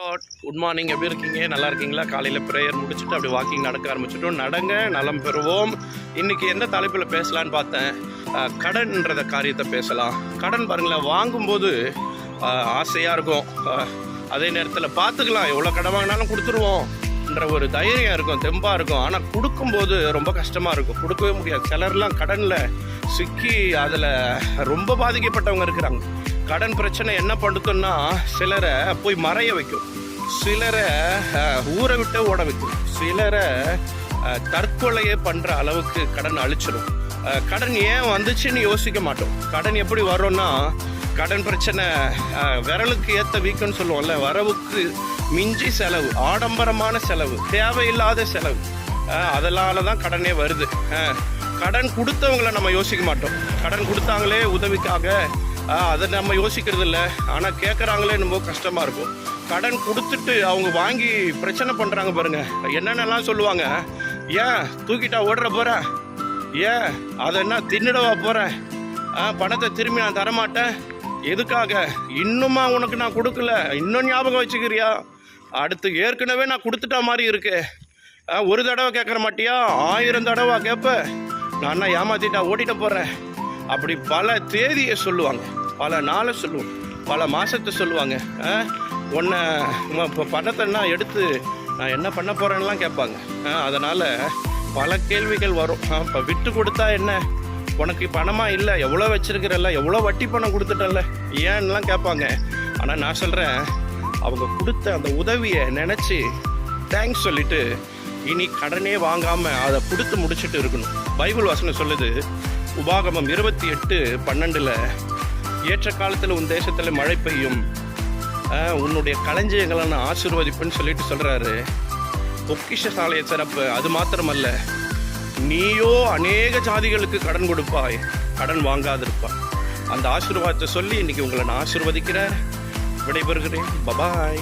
Not good morning எப்படி இருக்கீங்க? நல்லா இருக்கீங்களா? காலையில் ப்ரேயர் முடிச்சுட்டு அப்படி வாக்கிங் நடக்க ஆரம்பிச்சிட்டோம். நடங்க நலம் பெறுவோம். இன்றைக்கி எந்த தலைப்பில் பேசலான்னு பார்த்தேன்? கடன்ன்றத காரியத்தை பேசலாம். கடன் பாருங்களேன் வாங்கும்போது ஆசையாக இருக்கும். அதே நேரத்தில் பார்த்துக்கலாம். எவ்வளோ கடன் வாங்கினாலும் கொடுத்துருவோம்ன்ற ஒரு தைரியம் இருக்கும் தெம்பாக இருக்கும். ஆனால் கொடுக்கும்போது ரொம்ப கஷ்டமாக இருக்கும். கொடுக்கவே முடியாது. சிலர்லாம் கடனில் சிக்கி அதில் ரொம்ப பாதிக்கப்பட்டவங்க இருக்கிறாங்க. கடன் பிரச்சனை என்ன பண்ணுதுன்னா சிலரை போய் மறைய வைக்கும். சிலரை ஊரை விட்டு ஓட வைக்கும். சிலரை தற்கொலையே பண்ணுற அளவுக்கு கடன் அழிச்சிடும் கடன் ஏன் வந்துச்சுன்னு யோசிக்க மாட்டோம். கடன் எப்படி வரும்னா கடன் பிரச்சனை விரலுக்கு ஏற்ற வீக்கம்னு சொல்லுவோம்ல வரவுக்கு மிஞ்சி செலவு ஆடம்பரமான செலவு தேவையில்லாத செலவு. அதனால தான் கடனே வருது. கடன் கொடுத்தவங்கள நம்ம யோசிக்க மாட்டோம். கடன் கொடுத்தாங்களே உதவிக்காக அதை நம்ம யோசிக்கிறது இல்லை ஆனால் கேட்குறாங்களே ரொம்ப கஷ்டமாக இருக்கும். கடன் கொடுத்துட்டு அவங்க வாங்கி பிரச்சனை பண்ணுறாங்க பாருங்கள் என்னென்னலாம் சொல்லுவாங்க? ஏன் தூக்கிட்டா ஓடுற போகிற ஏன் அதை என்ன தின்னுடவா போகிறேன் பணத்தை திரும்பி நான் தரமாட்டேன். எதுக்காக? இன்னுமா உனக்கு நான் கொடுக்கல. இன்னும் ஞாபகம் வச்சுக்கிறியா? அடுத்து ஏற்கனவே நான் கொடுத்துட்டா மாதிரி இருக்கு. ஆ, ஒரு தடவை கேட்குற மாட்டியா? ஆயிரம் தடவை கேட்ப நான் என்ன ஏமாத்திட்டா ஓட்டிட்டு போகிறேன் அப்படி பல தேதியை சொல்லுவாங்க. பல நாளை சொல்லுவோம். பல மாதத்தை சொல்லுவாங்க. ஆ, உன்னை இப்போ பணத்தைன்னா எடுத்து நான் என்ன பண்ண போகிறேன்லாம் கேட்பாங்க. அதனால் பல கேள்விகள் வரும். இப்போ விட்டு கொடுத்தா என்ன? உனக்கு பணமாக இல்லை? எவ்வளோ வச்சுருக்கிறல்ல? எவ்வளோ வட்டி பணம் கொடுத்துட்டல ஏன்லாம் கேட்பாங்க. ஆனால் நான் சொல்கிறேன் அவங்க கொடுத்த அந்த உதவியை நினச்சி தேங்க்ஸ் சொல்லிட்டு இனி கடனே வாங்காமல் அதை கொடுத்து முடிச்சிட்டு இருக்கணும். பைபிள் வசனம் சொல்லுது உபாகமம் இருபத்தி எட்டு பன்னெண்டில் ஏற்ற காலத்தில் உன் தேசத்தில் மழை பெய்யும். உன்னுடைய களஞ்சியங்களை நான் ஆசீர்வதிப்புன்னு சொல்லிட்டு சொல்கிறாரு பொக்கிஷ சாலையை சிறப்பு அது மாத்திரமல்ல நீயோ அநேக ஜாதிகளுக்கு கடன் கொடுப்பாய் கடன் வாங்காதிருப்பாய். அந்த ஆசீர்வாதத்தை சொல்லி இன்னைக்கு உங்களை நான் ஆசீர்வதிக்கிறேன். விடைபெறுகிறேன். பபாய்